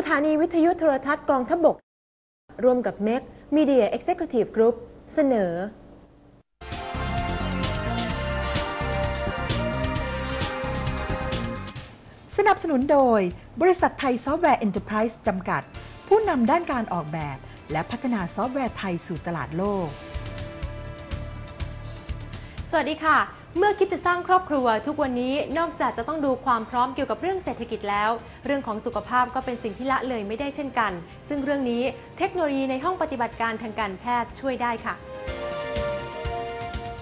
สถานีวิทยุโทรทัศน์กองทพบก ร่วมกับ MEC Media Executive Group เสนอ สนับสนุนโดย บริษัทไทยซอฟต์แวร์เอ็นเตอร์ไพรส์จำกัด ผู้นำด้านการออกแบบ และพัฒนาซอฟต์แวร์ไทยสู่ตลาดโลก สวัสดีค่ะ เมื่อคิดจะสร้างครอบครัวทุกวันนี้นอกจากจะต้องดูความพร้อมเกี่ยวกับเรื่องเศรษฐกิจแล้ว เรื่องของสุขภาพก็เป็นสิ่งที่ละเลยไม่ได้เช่นกัน ซึ่งเรื่องนี้เทคโนโลยีในห้องปฏิบัติการทางการแพทย์ช่วยได้ค่ะ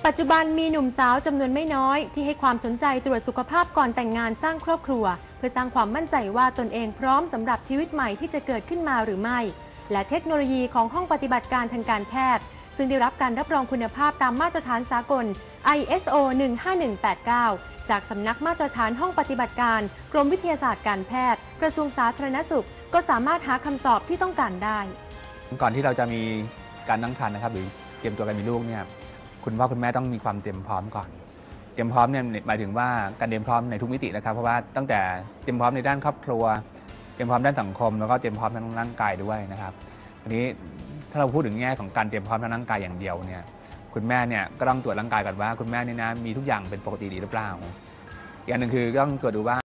ปัจจุบันมีหนุ่มสาวจำนวนไม่น้อย ที่ให้ความสนใจตรวจสุขภาพก่อนแต่งงานสร้างครอบครัว เพื่อสร้างความมั่นใจว่าตนเองพร้อมสำหรับชีวิตใหม่ที่จะเกิดขึ้นมาหรือไม่ และเทคโนโลยีของห้องปฏิบัติการทางการแพทย์ ซึ่งได้รับการรับรองคุณภาพตามมาตรฐานสากล ISO 15189 จากสำนักมาตรฐานห้องปฏิบัติการ กรมวิทยาศาสตร์การแพทย์ กระทรวงสาธารณสุข ก็สามารถหาคำตอบที่ต้องการได้ ก่อนที่เราจะมีการตั้งครรภ์นะครับ หรือเตรียมตัวการมีลูกเนี่ยคุณพ่อคุณแม่ต้องมีความเตรียมพร้อมก่อน เตรียมพร้อมเนี่ยหมายถึงว่าการเตรียมพร้อมในทุกมิตินะครับเพราะว่าตั้งแต่เตรียมพร้อมในด้านครอบครัว เตรียมพร้อมด้านสังคม แล้วก็เตรียมพร้อมทางร่างกายด้วยนะครับทีนี้ ถ้าเราพูดถึงแง่ของการเตรียมพร้อมทางร่างกายอย่างเดียวเนี่ยคุณแม่เนี่ยก็ต้องตรวจร่างกายก่อนว่าคุณแม่เนี่ยนะมีทุกอย่างเป็นปกติดีหรือเปล่าอีกอย่างหนึ่งคือต้องตรวจดูว่า